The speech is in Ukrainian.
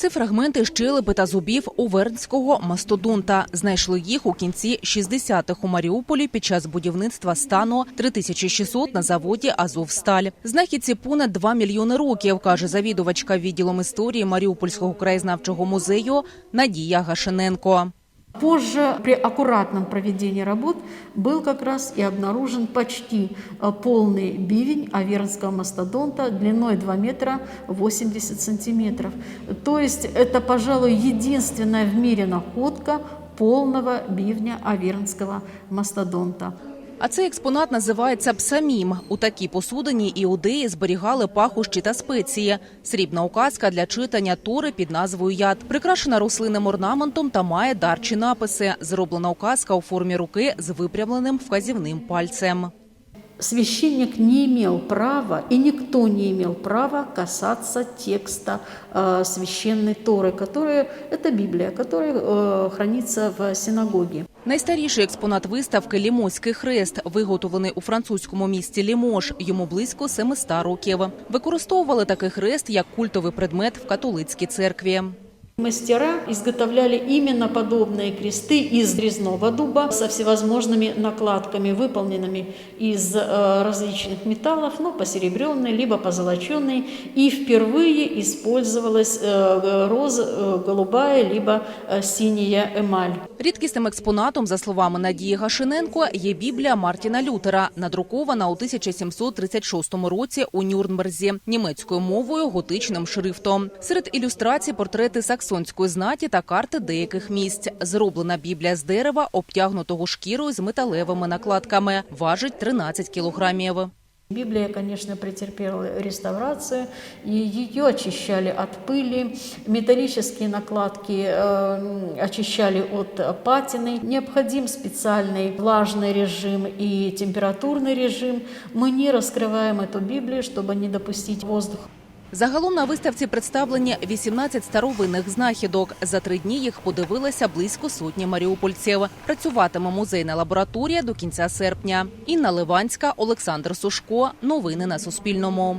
Це фрагменти щелепи та зубів увернського мастодонта. Знайшли їх у кінці 60-х у Маріуполі під час будівництва стану 3600 на заводі Азовсталь. Знахідці понад 2 мільйони років, каже завідувачка відділом історії Маріупольського краєзнавчого музею Надія Гашененко. Позже при аккуратном проведении работ был как раз и обнаружен почти э, полный бивень авернского мастодонта длиной 2 метра 80 сантиметров. То есть это, пожалуй, единственная в мире находка полного бивня авернского мастодонта. А цей експонат називається псамім. У такій посудині іудеї зберігали пахощі та спеції. Срібна указка для читання тори під назвою Яд, прикрашена рослинним орнаментом та має дарчі написи. Зроблена указка у формі руки з випрямленим вказівним пальцем. Священник не имел права, и никто не имел права касаться текста э, священной Торы, которая, это Библия, которая э, хранится в синагоге. Найстаріший експонат виставки Лімоський хрест, виготовлений у французькому місті Лімош. Йому близько 700 років. Використовували такий хрест як культовий предмет в католицькій церкві. Мастера изготовляли именно подобные кресты из резного дуба со всевозможными накладками, выполненными из э, различных металлов, ну, посеребренные, либо позолоченные. И впервые использовалась э, роза, э, голубая, либо э, синяя эмаль. Рідкісним експонатом, за словами Надії Гашиненко, є Біблія Мартіна Лютера, надрукована у 1736 році у Нюрнберзі німецькою мовою готичним шрифтом. Серед ілюстрацій портрети саксонської знаті та карти деяких місць. Зроблена Біблія з дерева, обтягнутого шкірою з металевими накладками. Важить 13 кілограмів. Библия, конечно, претерпела реставрацию, и ее очищали от пыли, металлические накладки э, очищали от патины. Необходим специальный влажный режим и температурный режим. Мы не раскрываем эту Библию, чтобы не допустить воздух. Загалом на виставці представлені 18 старовинних знахідок. За три дні їх подивилися близько сотні маріупольців. Працюватиме музейна лабораторія до кінця серпня. Інна Ливанська, Олександр Сушко. Новини на Суспільному.